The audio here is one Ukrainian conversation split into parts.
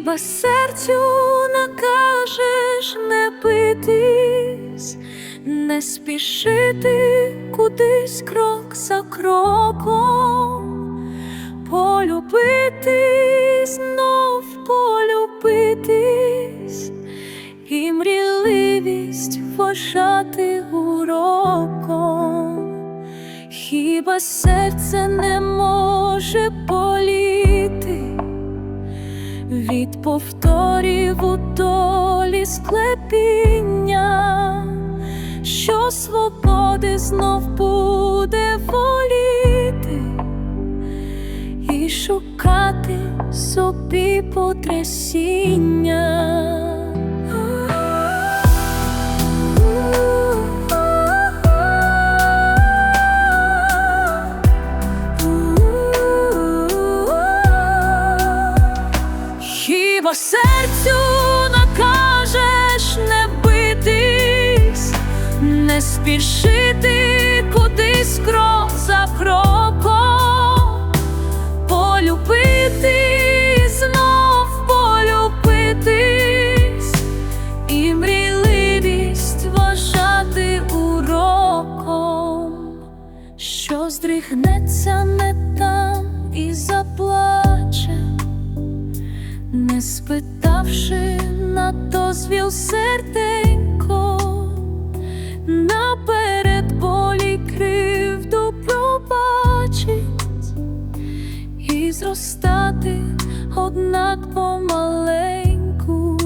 Хіба серцю накажеш не битись, не спішити кудись крок за кроком, полюбити, знов полюбитись, і мрійливість вважати уроком. Хіба серце не може Від повторів у долі склепіння, що свободи знов буде воліти і шукати собі потрясіння. Хіба серцю накажеш не битись, не спішити кудись крок за кроком, полюбити, знов полюбитись, і мрійливість вважати уроком, що здригнеться не там і заплаче спитавши на дозвіл серденько, наперед болі кривду пробачить. І зростати, однак помаленьку,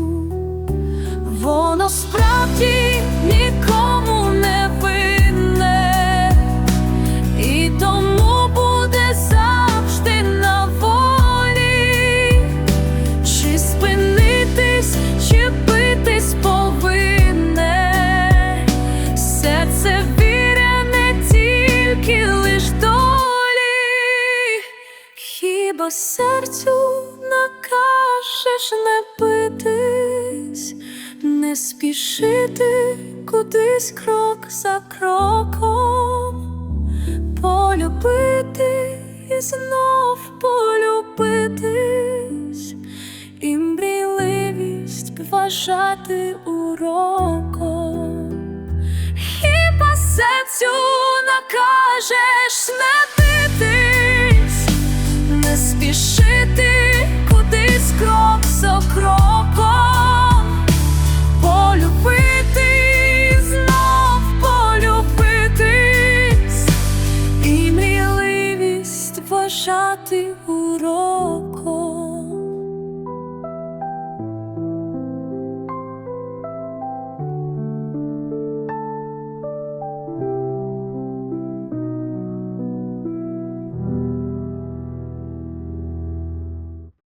воно справді хіба серцю накажеш не битись, не спішити кудись крок за кроком полюбити і знов полюбитись, і мрійливість вважати уроком. Хіба серцю накажеш не битись, не спішити кудись крок за кроком, полюбити, знов полюбитись, і мріливість вважати уроком.